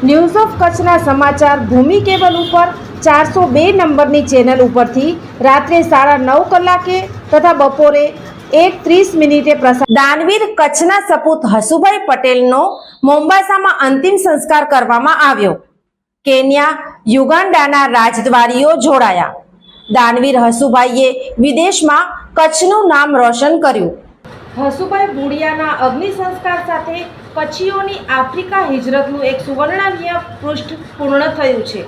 news of કચ્છના સમાચાર ભૂમિ cable ઉપર ચારસો બે નંબરની ચેનલ ઉપરથી રાત્રે સાડા નવ કલાકે તથા બપોરે એક ત્રીસ મિનિટે પ્રસાર દાનવીર કચ્છના સપૂત હસુભાઈ પટેલનો મોમ્બાસામાં અંતિમ સંસ્કાર કરવામાં આવ્યો. કેન્યા યુગાન્ડાના રાજદ્વારીઓ જોડાયા. દાનવીર હસુભાઈએ વિદેશમાં કચ્છનું નામ રોશન કર્યું. હસુભાઈ બુડિયાના અગ્નિ સંસ્કાર સાથે કચ્છીઓની આફ્રિકા હિજરતનું એક સુવર્ણનીય પૃષ્ઠ પૂર્ણ થયું છે.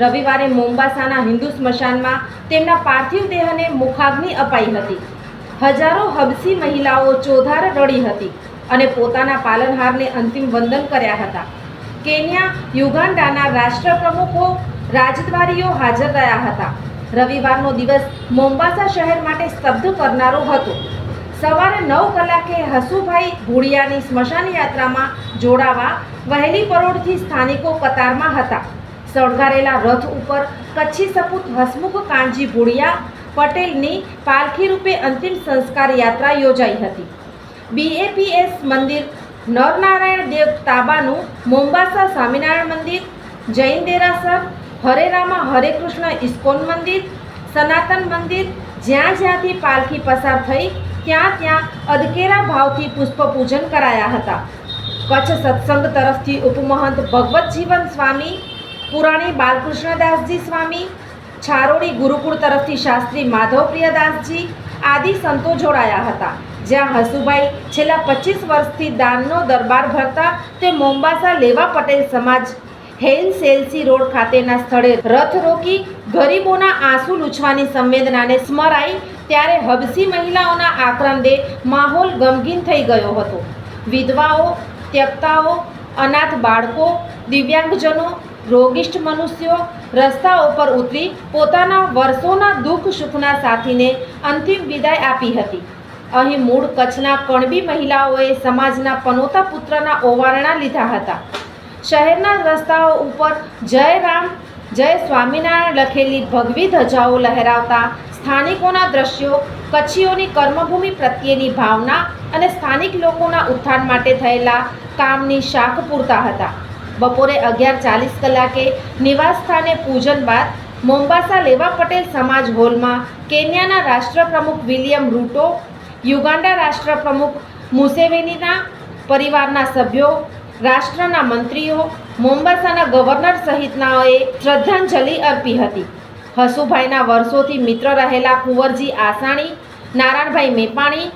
રવિવારે મોમ્બાસાના હિન્દુ સ્મશાનમાં તેમના પાર્થિવ દેહને મુખાગ્નિ અપાઈ હતી. હજારો હબસી મહિલાઓ ચોધાર રડી હતી અને પોતાના પાલનહારને અંતિમ વંદન કર્યા હતા. કેન્યા, યુગાન્ડાના રાષ્ટ્રપ્રમુખો, રાજદ્વારીઓ હાજર રહ્યા હતા. રવિવારનો દિવસ મોમ્બાસા શહેર માટે સ્તબ્ધ કરનારો હતો. સવારે નવ કલાકે હસુભાઈ ભુડિયાની સ્મશાન યાત્રામાં જોડાવા વહેલી પરોળથી સ્થાનિકો કતારમાં હતા. સળગારેલા રથ ઉપર કચ્છી સપૂત હસમુખ કાનજી ભુડિયા પટેલની પાલખી રૂપે અંતિમ સંસ્કાર યાત્રા યોજાઈ હતી. બીએપીએસ મંદિર, નરનારાયણ દેવ તાબાનું મોમ્બાસા સ્વામિનારાયણ મંદિર જૈન દેરાસર હરેરામાં હરે કૃષ્ણ ઇસ્કોન મંદિર, સનાતન મંદિર, જ્યાં જ્યાંથી પાલખી પસાર થઈ ત્યાં ત્યાં અદકેરા ભાવથી પુષ્પ પૂજન કરાયા હતા. કચ્છ સત્સંગ તરફથી ઉપમહંત ભગવત જીવન સ્વામી, પુરાણી બાલકૃષ્ણદાસજી સ્વામી, છારોડી ગુરુકુળ તરફથી શાસ્ત્રી માધવપ્રિયદાસજી આદિ સંતો જોડાયા હતા. જ્યાં હસુભાઈ છેલ્લા પચીસ વર્ષથી દાનનો દરબાર ભરતા તે મોમ્બાસા લેવા પટેલ સમાજ હેલ સેલ્સી રોડ ખાતેના સ્થળે રથ રોકી ગરીબોના આંસુ લૂછવાની સંવેદનાને સ્મરાઈ ત્યારે હબસી મહિલાઓના આક્રંદે માહોલ ગમગીન થઈ ગયો હતો. વિધવાઓ, ત્યક્તાઓ, અનાથ બાળકો, દિવ્યાંગજનો રોગિષ્ઠ મનુષ્યો રસ્તા ઉપર ઉતરી પોતાના વર્ષોના દુઃખ સુખના સાથીને અંતિમ વિદાય આપી હતી. અહીં મૂળ કચ્છના કણબી મહિલાઓએ સમાજના પનોતા પુત્રના ઓવારણા લીધા હતા. શહેરના રસ્તાઓ ઉપર જય રામ જય સ્વામિનારાયણ લખેલી ભગવી ધજાઓ લહેરાવતા સ્થાનિકોના દ્રશ્યો, કચ્છીઓની કર્મભૂમિ પ્રત્યેની ભાવના અને સ્થાનિક લોકોના ઉત્થાન માટે થયેલા કામની શાખ પૂરતા હતા. બપોરે અગિયાર ચાલીસ કલાકે નિવાસ સ્થાને પૂજન બાદ મોમ્બાસા લેવા પટેલ સમાજ હોલમાં કેન્યાના રાષ્ટ્રપ્રમુખ વિલિયમ રૂટો યુગાન્ડા રાષ્ટ્રપ્રમુખ મુસેવેનીના પરિવારના સભ્યો, રાષ્ટ્રના મંત્રીઓ મોમ્બાસાના ગવર્નર સહિતનાઓએ શ્રદ્ધાંજલિ અર્પી હતી. હસુભાઈના વર્ષોથી મિત્ર રહેલા કુંવરજી આસાણી, નારાયણભાઈ મેપાણી,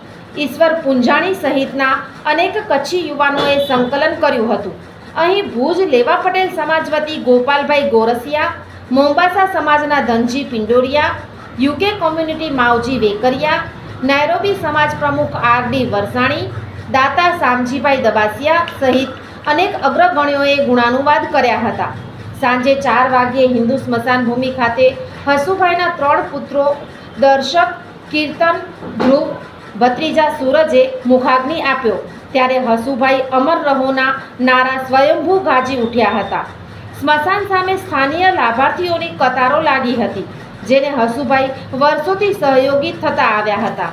ઈશ્વર પુંજાણી સહિતના અનેક કચ્છી યુવાનોએ સંકલન કર્યું હતું. અહીં ભુજ લેવા પટેલ સમાજ વતી ગોપાલભાઈ ગોરસિયા, મોમ્બાસા સમાજના Dhanji Pindoria, UK community Mavji Vekaria, Nairobi સમાજ પ્રમુખ આર ડી વરસાણી, દાતા શામજીભાઈ દબાસિયા સહિત અનેક અગ્રગણ્યોએ ગુણાનુવાદ કર્યા હતા. સાંજે ચાર વાગ્યે હિન્દુ સ્મશાન ભૂમિ ખાતે હસુભાઈના ત્રણ પુત્રો, દર્શક, કીર્તન ધ્રુવ, ભત્રીજા સૂરજે મુખાગ્નિ આપ્યો. ત્યારે હસુભાઈ અમર રહોના નારા સ્વયંભૂ ગાજી ઉઠ્યા હતા. સ્મશાન સામે સ્થાનીય લાભાર્થીઓની કતારો લાગી હતી, જેને હસુભાઈ વર્ષોથી સહયોગી થતા આવ્યા હતા.